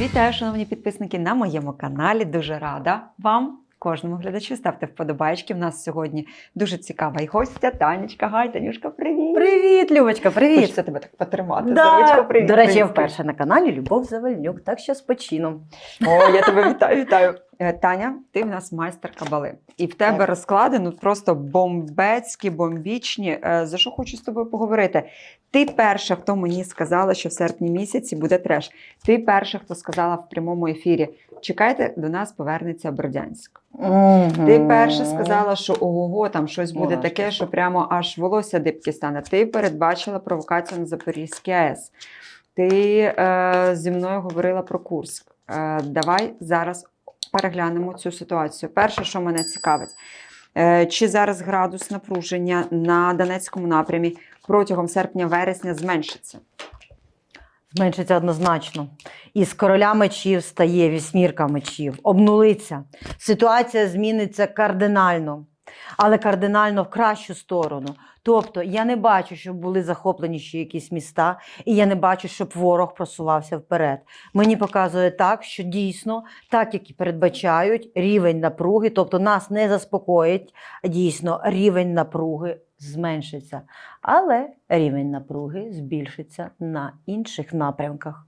Вітаю, шановні підписники на моєму каналі. Дуже рада вам. Кожному глядачу ставте вподобайки. У нас сьогодні дуже цікава і гостя. Танечка, гай, Танюшка, привіт! Привіт, Любочка, привіт. Хочеться тебе так потримати. Да. Здоровечко, привіт. До речі, я вперше на каналі Любов Завальнюк, так що з почином. О, я тебе вітаю, вітаю. Е, Таня, ти в нас майстер кабали. І в тебе Так. розклади ну просто бомбецькі, бомбічні. Е, За що хочу з тобою поговорити? Ти перша, хто мені сказала, що в серпні місяці буде треш. Ти перша, хто сказала в прямому ефірі: чекайте, до нас повернеться Бердянськ. Ти перша сказала, що ого, там щось буде Ой, таке, що що прямо аж волосся дибки стане. Ти передбачила провокацію на Запорізькій АЕС. Ти е, зі мною говорила про Курск. Е, давай зараз переглянемо цю ситуацію. Перше, що мене цікавить, е, чи зараз градус напруження на Донецькому напрямі протягом серпня-вересня зменшиться? Зменшиться однозначно. І з короля мечів стає вісьмірка мечів, обнулиться. Ситуація зміниться кардинально, але кардинально в кращу сторону. Тобто я не бачу, щоб були захоплені ще якісь міста, і я не бачу, щоб ворог просувався вперед. Мені показує так, що дійсно, так як і передбачають, рівень напруги, тобто нас не заспокоїть, дійсно рівень напруги зменшиться. Але рівень напруги збільшиться на інших напрямках.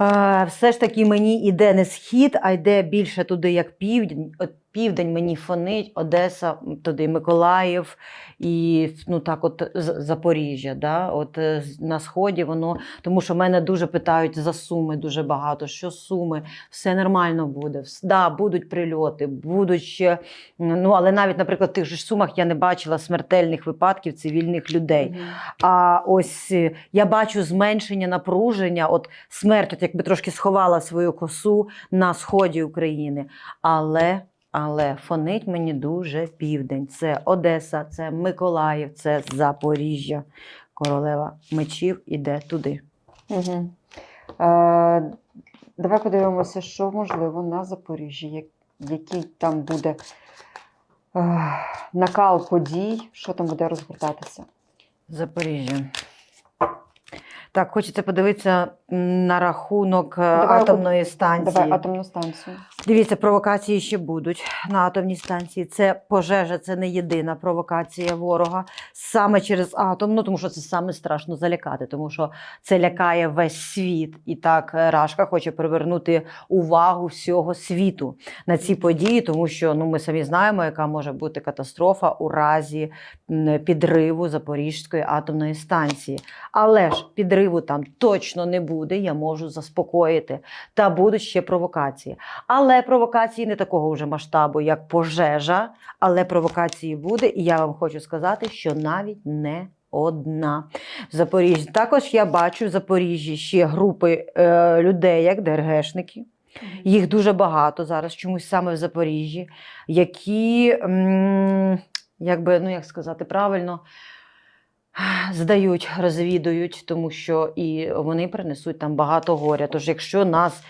Е, Все ж таки мені йде не схід, а йде більше туди, як південь. От південь мені фонить, Одеса, туди Миколаїв і ну так, от Запоріжжя. Да? От е, на сході воно, тому що мене дуже питають за суми дуже багато. Що суми? Все нормально буде. Да, будуть прильоти, будуть ще. Ну але навіть, наприклад, в тих же ж сумах я не бачила смертельних випадків цивільних людей. А ось е, я бачу зменшення напруження. От смерть, от якби трошки сховала свою косу на сході України. Але, але фонить мені дуже південь. Це Одеса, це Миколаїв, це Запоріжжя. Королева мечів іде туди. Угу. Е, давай подивимося, що можливо на Запоріжжі, який там буде е, накал подій, що там буде розгортатися. Запоріжжя. Так, хочеться подивитися на рахунок е, Давай, атомної станції. Давай атомну станцію. Дивіться, провокації ще будуть на атомній станції. Це пожежа, це не єдина провокація ворога саме через атом. Ну тому що це саме страшно залякати, тому що це лякає весь світ. І так е, Рашка хоче привернути увагу всього світу на ці події, тому що ну ми самі знаємо, яка може бути катастрофа у разі підриву Запорізької атомної станції. Але ж підриву там точно не буде. Я можу заспокоїти. Та будуть ще провокації. Але провокації не такого вже масштабу, як пожежа, але провокації буде, і я вам хочу сказати, що навіть не одна. В Запоріжжі. Також я бачу в Запоріжжі ще групи е, людей, як ДРГшники. Їх дуже багато зараз, чомусь саме в Запоріжжі, які, м, якби, ну як сказати правильно, здають, розвідують, тому що і вони принесуть там багато горя. Тож, якщо нас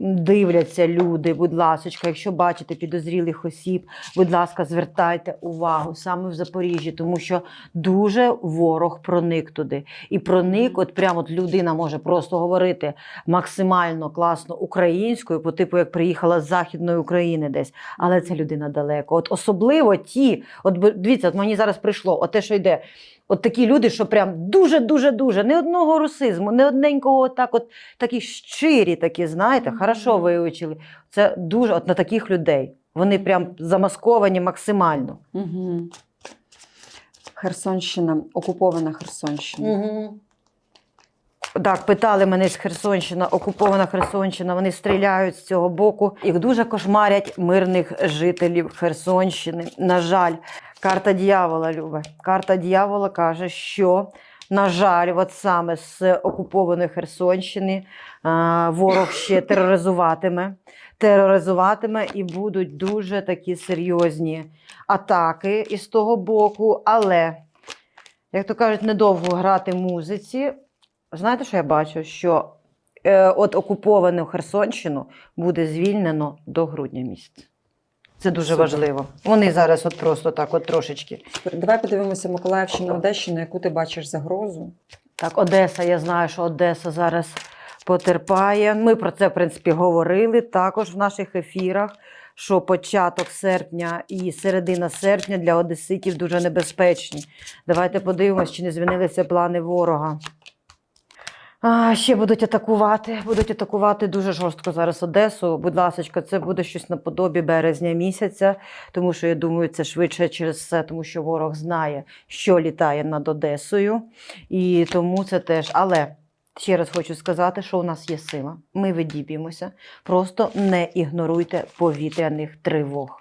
дивляться люди, будь ласка, якщо бачите підозрілих осіб, будь ласка, звертайте увагу саме в Запоріжжі, тому що дуже ворог проник туди. І проник, от прямо от людина може просто говорити максимально класно українською, по типу як приїхала з Західної України десь, але ця людина далеко. От особливо ті, от дивіться, от мені зараз прийшло, от те, що йде. От такі люди, що прям дуже-дуже дуже не одного русизму, не одненького, так от такі щирі, такі, знаєте, хорошо вивчили. Це дуже от на таких людей. Вони прям замасковані максимально. Угу. Херсонщина, окупована Херсонщина. Так, питали мене з Херсонщина, окупована Херсонщина. Вони стріляють з цього боку. Їх дуже кошмарять мирних жителів Херсонщини. На жаль, карта дьявола, Люба. Карта дьявола каже, що. На жаль, от саме з окупованої Херсонщини ворог ще тероризуватиме, тероризуватиме і будуть дуже такі серйозні атаки із того боку. Але, як то кажуть, недовго грати музиці. Знаєте, що я бачу? Що е, от окуповану Херсонщину буде звільнено до грудня місяця. Це дуже Супер. важливо. Вони зараз от просто так, от трошечки. Давай подивимося Миколаївщину, Одещину, яку ти бачиш загрозу. Так, Одеса, я знаю, що Одеса зараз потерпає. Ми про це, в принципі, говорили також в наших ефірах. Що початок серпня і середина серпня для одеситів дуже небезпечні. Давайте подивимось, чи не змінилися плани ворога. А, ще будуть атакувати. Будуть атакувати дуже жорстко зараз Одесу. Будь ласка, це буде щось наподобі березня місяця, тому що я думаю, це швидше через це, тому що ворог знає, що літає над Одесою. І тому це теж. Але ще раз хочу сказати, що у нас є сила. Ми видіб'ємося. Просто не ігноруйте повітряних тривог.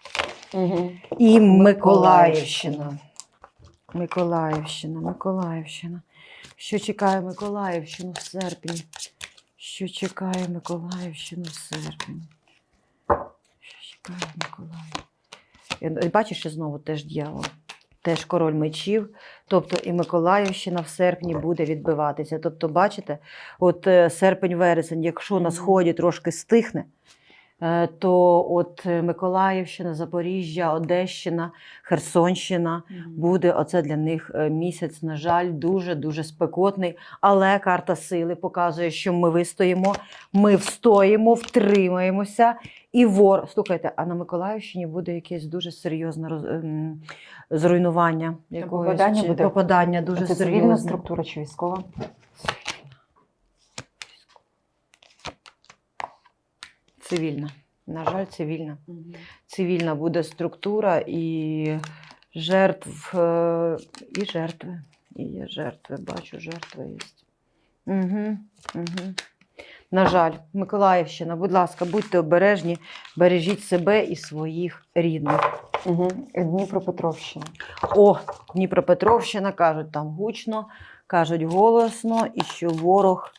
Угу. І Миколаївщина. Миколаївщина, Миколаївщина. Що чекає Миколаївщину в серпні? Що чекає Миколаївщину в серпні? Що чекає Миколаїв? І Бачиш, і знову теж дьявол. Теж король мечів. Тобто і Миколаївщина в серпні буде відбиватися. Тобто, бачите, от е, серпень-вересень, якщо на сході трошки стихне, то от е, Миколаївщина, Запоріжжя, Одещина, Херсонщина буде оце для них е, місяць, на жаль, дуже дуже спекотний. Але карта сили показує, що ми вистоїмо, ми встоїмо, втримаємося. І вор, слухайте, а на Миколаївщині буде якесь дуже серйозне роз... ем, зруйнування. Якогось, попадання буде? попадання дуже Це цивільна серйозне. структура чи військова? Цивільна. На жаль, цивільна. Цивільна буде структура і жертв, е, і жертви. І є жертви, бачу, жертви є. Угу, угу. На жаль, Миколаївщина, будь ласка, будьте обережні, бережіть себе і своїх рідних. Угу. Дніпропетровщина. О, Дніпропетровщина, кажуть, там гучно, кажуть голосно, і що ворог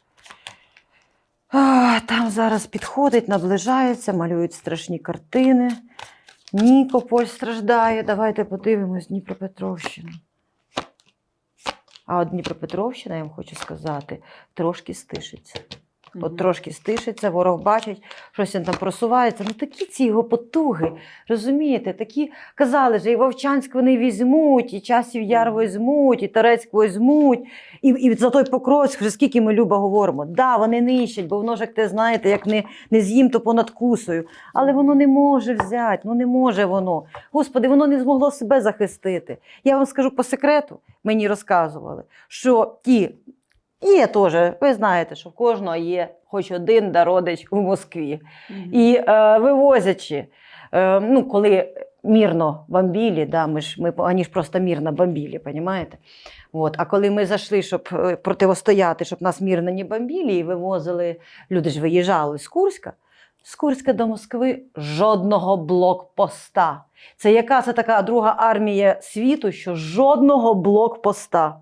там зараз підходить, наближається, малюють страшні картини. Нікополь страждає. Давайте подивимось Дніпропетровщину. А от Дніпропетровщина, я вам хочу сказати, трошки стишиться. От трошки стишиться, ворог бачить, щось він там просувається. Ну такі ці його потуги, розумієте? Такі казали ж, і Вовчанськ вони візьмуть, і часів яр візьмуть, і Торецьк візьмуть, і, і за той Покровськ, вже скільки ми Люба говоримо. Да, вони нищать, бо воно ж, як те знаєте, як не, не з'їм, то понад кусою. Але воно не може взяти, ну не може воно. Господи, воно не змогло себе захистити. Я вам скажу по секрету, мені розказували, що ті. Є теж, ви знаєте, що в кожного є хоч один родич у Москві. І е, вивозячи, е, ну, коли мірно бомбілі, да, ми ж, ми, вони ж просто мірно бомбілі, понімаєте? От. А коли ми зайшли, щоб е, противостояти, щоб нас мірно не бомбілі, і вивозили, люди ж виїжджали з Курська, з Курська до Москви жодного блокпоста. Це яка це така друга армія світу, що жодного блокпоста.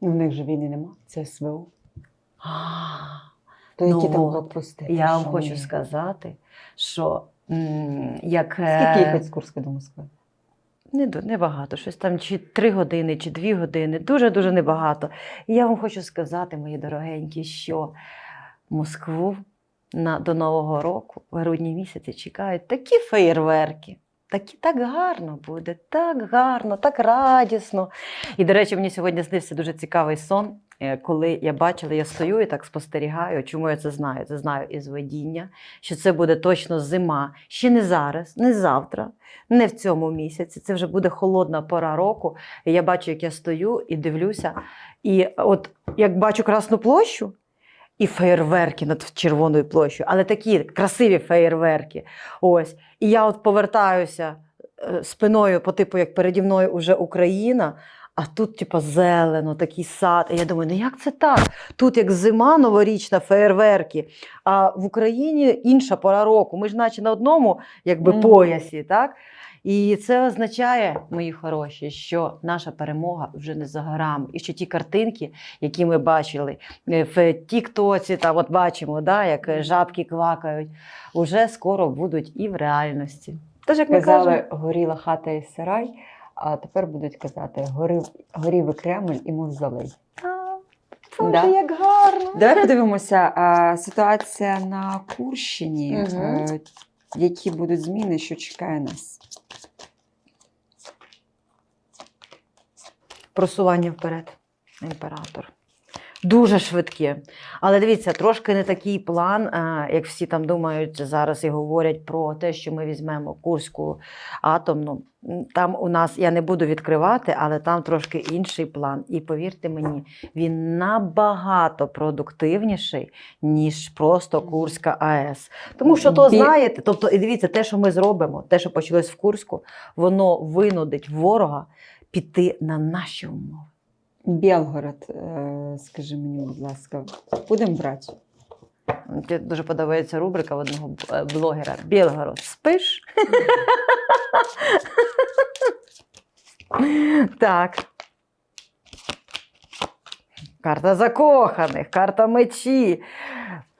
У них же війни нема, це СВО. А, То які Ну, там блокпости? Я вам хочу сказати, що як е, Скільки їхати з Курська до Москви? не, небагато, щось там чи три години, чи дві години, дуже-дуже небагато. І я вам хочу сказати, мої дорогенькі, що Москву на, до Нового року, в грудні місяці, чекають такі феєрверки. Такі так гарно буде, так гарно, так радісно. І, до речі, мені сьогодні снився дуже цікавий сон, е, коли я бачила, я стою і так спостерігаю. Чому я це знаю? Це знаю із видіння, що це буде точно зима. Ще не зараз, не завтра, не в цьому місяці. Це вже буде холодна пора року. І я бачу, як я стою і дивлюся. І от як бачу Красну площу. І феєрверки над Червоною площею, але такі красиві феєрверки. Ось. І я от повертаюся е, спиною, по типу, як переді мною вже Україна, а тут, типу, зелено, такий сад. І я думаю, ну як це так? Тут як зима новорічна, феєрверки, а в Україні інша пора року. Ми ж наче на одному якби, поясі, так? І це означає, мої хороші, що наша перемога вже не за горами. І що ті картинки, які ми бачили е, в Тіктоці, там от бачимо, да, як жабки квакають, уже скоро будуть і в реальності. Тож, як ми Казали, кажемо, горіла хата і сарай, а тепер будуть казати, горів, горів і Кремль і мавзолей. Боже, Да. як гарно. Давай подивимося, а, ситуація на Курщині. Е, Які будуть зміни, що чекає нас? Просування вперед, імператор. дуже швидкі. Але дивіться, трошки не такий план, як всі там думають зараз і говорять про те, що ми візьмемо Курську атомну. Там у нас я не буду відкривати, але там трошки інший план. І повірте мені, він набагато продуктивніший, ніж просто Курська АЕС. Тому що то знаєте, тобто, і дивіться, те, що ми зробимо, те, що почалось в Курську, воно винудить ворога піти на наші умови. Білгород, е, скажи мені, будь ласка, будемо брати? Мені дуже подобається рубрика в одного е, блогера Білгород. Спиш? так. Карта закоханих, карта мечі.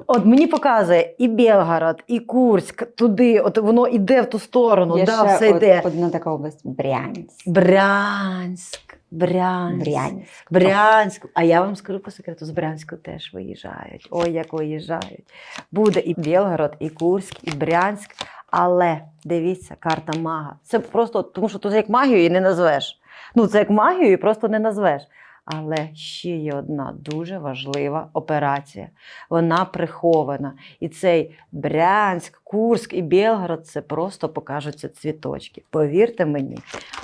От мені показує і Білгород, і Курськ туди, от воно йде в ту сторону, Є да, ще все йде. одна така область Брянськ. Брянськ, Брянськ. Брянськ. Брянськ. А я вам скажу по секрету, з Брянську теж виїжджають. Ой, як виїжджають. Буде і Білгород, і Курськ, і Брянськ. Але дивіться, карта мага. Це просто тому, що тут як магію і не назвеш. Ну, це як магію і просто не назвеш. Але ще є одна дуже важлива операція. Вона прихована. І цей Брянськ, Курськ і Білгород це просто покажуться цвіточки. Повірте мені.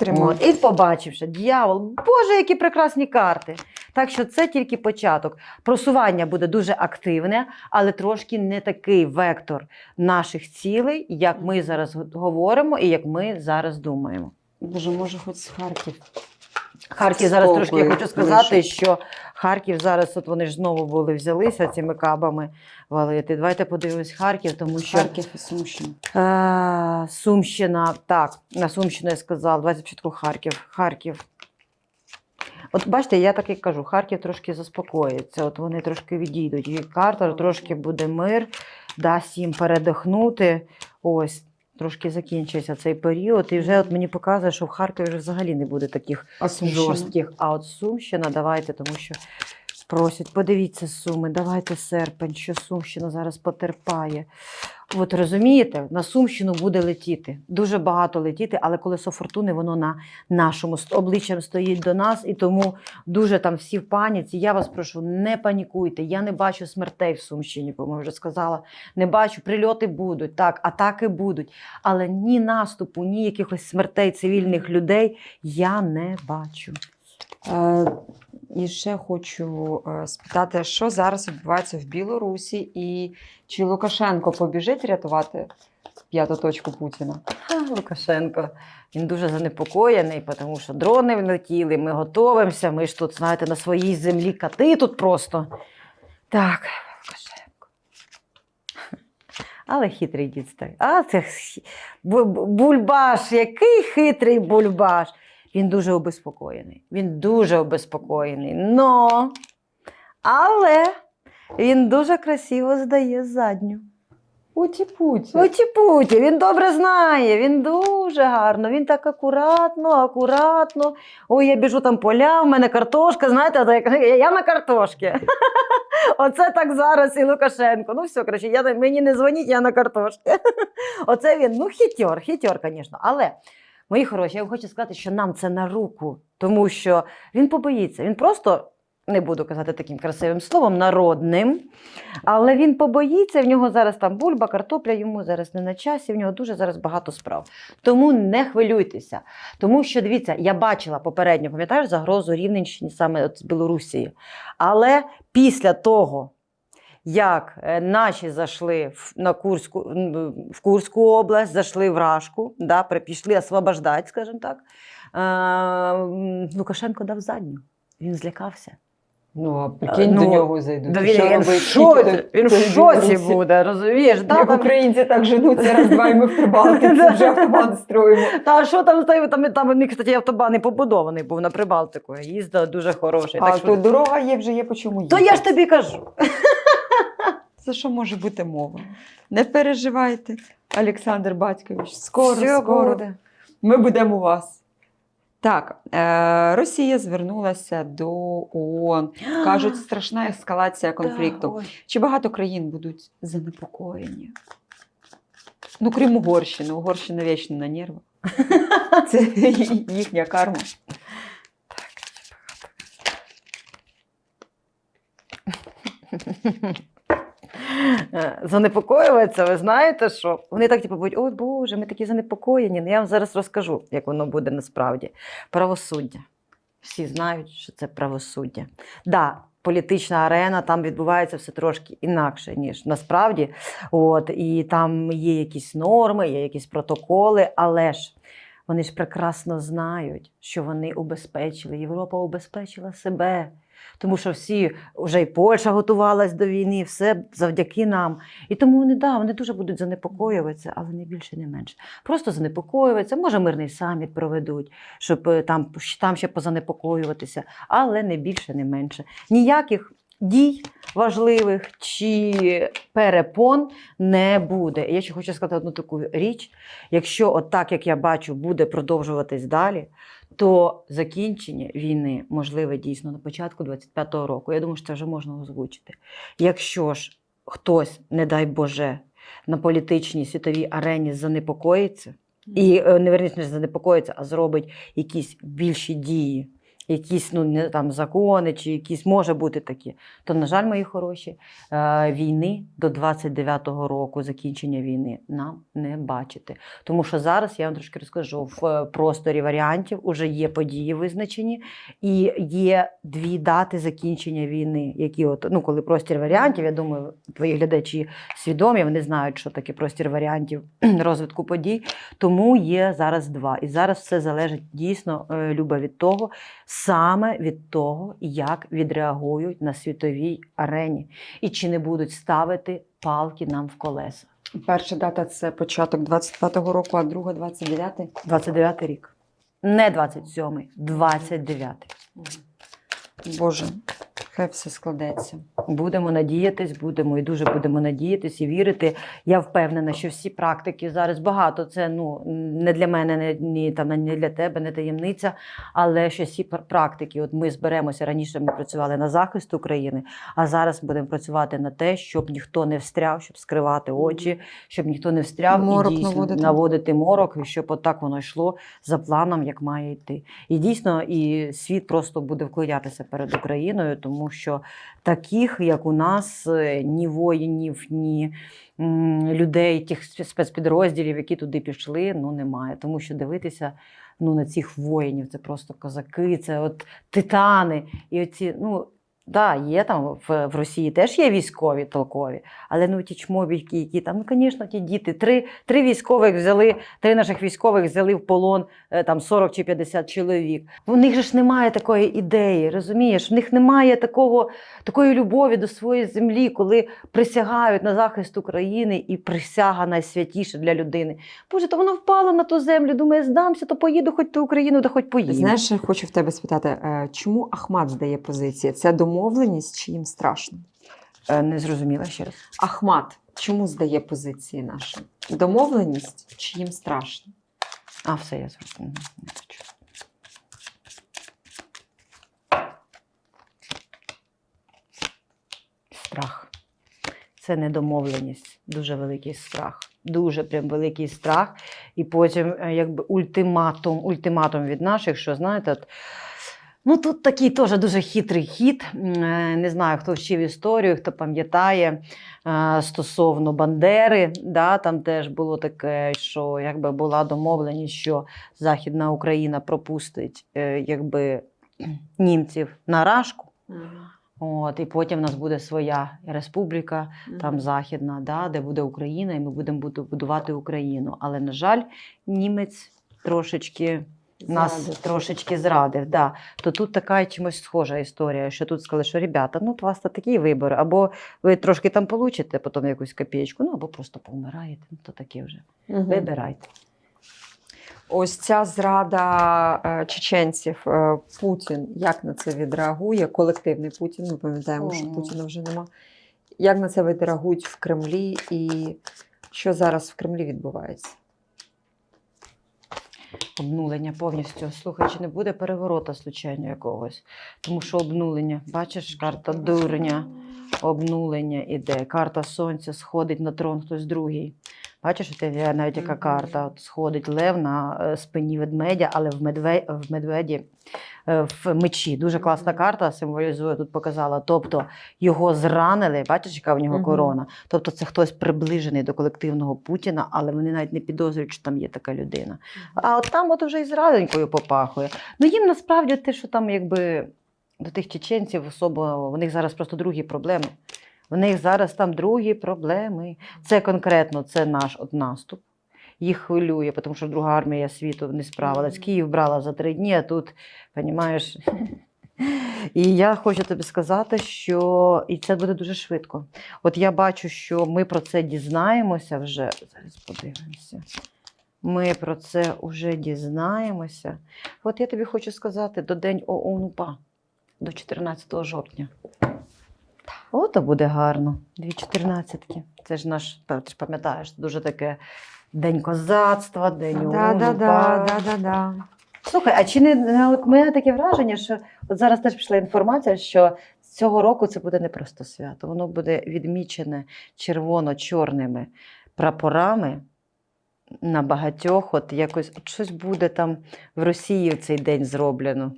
От, і побачивши, дьявол, Боже, які прекрасні карти. Так що це тільки початок. Просування буде дуже активне, але трошки не такий вектор наших цілей, як ми зараз говоримо і як ми зараз думаємо. Боже, може, хоч з Харків. Харків зараз Спокою трошки я хочу сказати, лише. що Харків зараз, от вони ж знову були взялися цими кабами валити. Давайте подивимось Харків, тому що Харків і Сумщина. Е, Сумщина, так, на Сумщину я сказала, давайте спочатку Харків. Харків. От бачите, я так і кажу, Харків трошки заспокоїться, от вони трошки відійдуть. І карта трошки буде мир, дасть їм передихнути. Ось, трошки закінчується цей період. І вже от мені показує, що в Харкові вже взагалі не буде таких А жорстких. А от Сумщина, давайте, тому що просять, подивіться суми, давайте серпень, що Сумщина зараз потерпає. От розумієте, на Сумщину буде летіти. Дуже багато летіти, але колесо фортуни воно на нашому обличчям стоїть до нас, і тому дуже там всі в паніці. Я вас прошу, не панікуйте. Я не бачу смертей в Сумщині, бо вже сказала. Не бачу, прильоти будуть, так, атаки будуть. Але ні наступу, ні якихось смертей цивільних людей я не бачу. І ще хочу е, спитати, що зараз відбувається в Білорусі, і чи Лукашенко побіжить рятувати п'яту точку Путіна? Лукашенко. Він дуже занепокоєний, тому що дрони влетіли, ми готуємося, ми ж тут, знаєте, на своїй землі кати тут просто. Так, Лукашенко. Але хитрий дід. А це бульбаш, який хитрий бульбаш. Він дуже обеспокоєний. Він дуже обеспокоєний. Но, але він дуже красиво здає задню. Путі-путі. Путі-путі, він добре знає, він дуже гарно, він так акуратно, акуратно. Ой, я біжу там поля, в мене картошка, знаєте, я я на картошці. Оце так зараз і Лукашенко. Ну все, коротше, я, мені не дзвоніть, я на картошці. Оце він, ну хітьор, хітьор, звісно. Але, мої хороші, я вам хочу сказати, що нам це на руку, тому що він побоїться. Він просто, не буду казати таким красивим словом, народним. Але він побоїться, в нього зараз там бульба, картопля, йому зараз не на часі, в нього дуже зараз багато справ. Тому не хвилюйтеся. Тому що дивіться, я бачила попередньо, пам'ятаєш, загрозу Рівненщині саме от з Білорусії. Але після того, як е, наші зайшли на Курську, в Курську область, зайшли в Рашку, да, пішли освобождати, скажімо так, Лукашенко дав задню. Він злякався. Ну, а прикинь, Ну, до нього зайдуть. Да він, що він, в шоці, він в шоці буде, розумієш? Да, Як там, українці так женуться, раз, два, і ми в Прибалтиці вже автомат строїмо. та що там, там, там, там, там кстати, автобан і побудований був на Прибалтику. Їздив дуже хороший. А так що... дорога є, вже є по чому То я ж тобі кажу. За що може бути мова? Не переживайте, Олександр Батькович. Скоро, Все скоро. буде. Ми будемо у вас. Так, е, Росія звернулася до ООН. Кажуть, страшна ескалація конфлікту. Чи багато країн будуть занепокоєні? Ну, крім Угорщини. Угорщина вічно на нервах. Це їхня карма. Е, Занепокоюватися, ви знаєте що? Вони так типу будуть, ой Боже, ми такі занепокоєні. Ну, я вам зараз розкажу, як воно буде насправді. Правосуддя. Всі знають, що це правосуддя. Да, політична арена, там відбувається все трошки інакше, ніж насправді. От, і там є якісь норми, є якісь протоколи, але ж вони ж прекрасно знають, що вони убезпечили. Європа убезпечила себе. Тому що всі вже і Польща готувалась до війни, все завдяки нам. І тому вони да, вони дуже будуть занепокоюватися, але не більше, не менше. Просто занепокоюватися, може, мирний саміт проведуть, щоб е, там, там ще позанепокоюватися, але не більше, не менше. Ніяких дій важливих чи перепон не буде. Я ще хочу сказати одну таку річ: якщо от так, як я бачу, буде продовжуватись далі, то закінчення війни можливе дійсно на початку 25-го року. Я думаю, що це вже можна озвучити. Якщо ж хтось, не дай Боже, на політичній світовій арені занепокоїться, і е, не верніше не занепокоїться, а зробить якісь більші дії, якісь ну, не, там, закони чи якісь може бути такі, то, на жаль, мої хороші, е, війни до 29-го року, закінчення війни, нам не бачити. Тому що зараз я вам трошки розкажу, в е, просторі варіантів вже є події визначені, і є дві дати закінчення війни, які от, ну, коли простір варіантів, я думаю, твої глядачі свідомі, вони знають, що таке простір варіантів розвитку подій. Тому є зараз два. І зараз все залежить дійсно, е, Люба, від того, саме від того, як відреагують на світовій арені, і чи не будуть ставити палки нам в колеса. Перша дата це початок 25-го року, а друга 29-й. 29 рік. Не 27-й, 29-й. Боже, хай все складеться. Будемо надіятись, будемо і дуже будемо надіятись і вірити. Я впевнена, що всі практики зараз багато. Це ну не для мене, не, ні, там, не для тебе, не таємниця. Але що всі практики, от ми зберемося раніше. Ми працювали на захист України, а зараз будемо працювати на те, щоб ніхто не встряв, щоб скривати очі, щоб ніхто не встряв Морок і дійсно наводити. наводити морок, і щоб отак воно йшло за планом, як має йти. І дійсно, і світ просто буде вклонятися перед Україною, тому що таких, як у нас, е, ні воїнів, ні людей, тих спецпідрозділів, які туди пішли, ну немає. Тому що дивитися ну, на цих воїнів це просто козаки, це от титани. І оці, ну. Да, є там в, в Росії теж є військові толкові, але ну ті чмобіки, які там, ну, звісно, ті діти. Три, три військових взяли, три наших військових взяли в полон е, там 40 чи 50 чоловік. У них же ж немає такої ідеї, розумієш? В них немає такого, такої любові до своєї землі, коли присягають на захист України і присяга найсвятіша для людини. Боже, то воно впало на ту землю, думає, здамся, то поїду хоч ту Україну, да хоч поїду. Знаєш, хочу в тебе спитати, е, чому Ахмат здає позиції? Це домовленість чи їм страшно? Е, Не зрозуміла ще раз. Ахмат чому здає позиції наші? Домовленість чи їм страшно? А, все, я зрозуміла. Страх. Це недомовленість, дуже великий страх. Дуже прям великий страх. І потім, е, якби ультиматум, ультиматум від наших, що знаєте, от, ну тут такий теж дуже хитрий хід. Е, Не знаю, хто вчив історію, хто пам'ятає е, стосовно Бандери. Да, там теж було таке, що якби була домовленість, що Західна Україна пропустить е, якби, німців на рашку. От, і потім в нас буде своя республіка, там західна, да, де буде Україна, і ми будемо будувати Україну. Але, на жаль, німець трошечки нас Зрадив. трошечки зрадив. Да. То тут така чимось схожа історія, що тут сказали, що ребята, ну у вас то такий вибір, або ви трошки там получите потім якусь копієчку, ну або просто помираєте. Ну, то таке вже. Мгм. Вибирайте. Ось ця зрада е, чеченців, е, Путін, як на це відреагує? Колективний Путін, ми пам'ятаємо, що Путіна вже нема. Як на це відреагують в Кремлі і що зараз в Кремлі відбувається? Обнулення повністю. Слухай, чи не буде переворота случайно якогось? Тому що обнулення, бачиш, карта дурня, обнулення іде. Карта сонця сходить на трон хтось другий. Бачиш, є навіть яка карта? От сходить лев на е, спині ведмедя, але в, медве, в медведі в мечі. Дуже класна карта символізує, тут показала. Тобто його зранили, бачиш, яка в нього корона. Тобто це хтось приближений до колективного Путіна, але вони навіть не підозрюють, що там є така людина. А от там от вже і зраденькою попахує. Ну їм насправді те, що там якби до тих чеченців особо, у них зараз просто другі проблеми. У них зараз там другі проблеми. Це конкретно це наш от наступ. Їх хвилює, тому що друга армія світу не справилась. Київ брала за три дні, а тут, розумієш. І я хочу тобі сказати, що і це буде дуже швидко. От я бачу, що ми про це дізнаємося вже. Зараз подивимося. Ми про це вже дізнаємося. От я тобі хочу сказати до День ООН УПА, до 14 жовтня. Ото буде гарно. Дві чотирнадцятки. Це ж наш, ти ж пам'ятаєш, дуже таке День козацтва, День. Да, да, да, да, да, да. Слухай, а чи не, не от мене таке враження, що от зараз теж пішла інформація, що цього року це буде не просто свято, воно буде відмічене червоно-чорними прапорами на багатьох. От якось от щось буде там в Росії в цей день зроблено.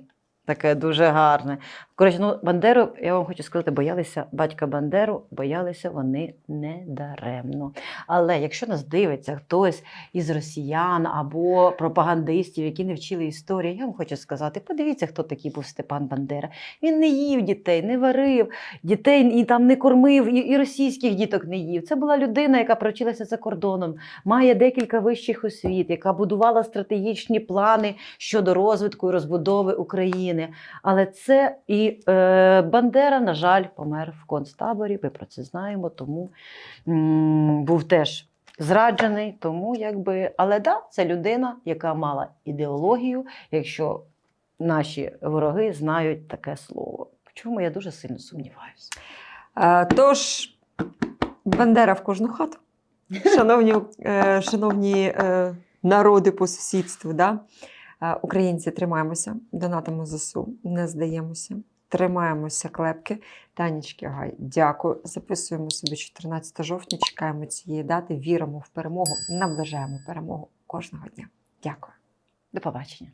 Таке дуже гарне. Коротше, ну Бандеру, я вам хочу сказати, боялися батька Бандеру, боялися вони не даремно. Але якщо нас дивиться хтось із росіян або пропагандистів, які не вчили історії, я вам хочу сказати: подивіться, хто такий був Степан Бандера. Він не їв дітей, не варив дітей і там не кормив, і, і російських діток не їв. Це була людина, яка провчилася за кордоном, має декілька вищих освіт, яка будувала стратегічні плани щодо розвитку і розбудови України. Але це і е, Бандера, на жаль, помер в концтаборі. Ми про це знаємо, тому м, був теж зраджений. Тому якби, але да, це людина, яка мала ідеологію, якщо наші вороги знають таке слово. Чому я дуже сильно сумніваюся. Е, Тож, Бандера в кожну хату. Шановні, е, шановні е, народи по сусідству, да? Е, українці тримаємося, донатимо ЗСУ, не здаємося, тримаємося клепки. Танічки Гай, дякую. Записуємо собі 14 жовтня, чекаємо цієї дати, віримо в перемогу, наближаємо перемогу кожного дня. Дякую. До побачення.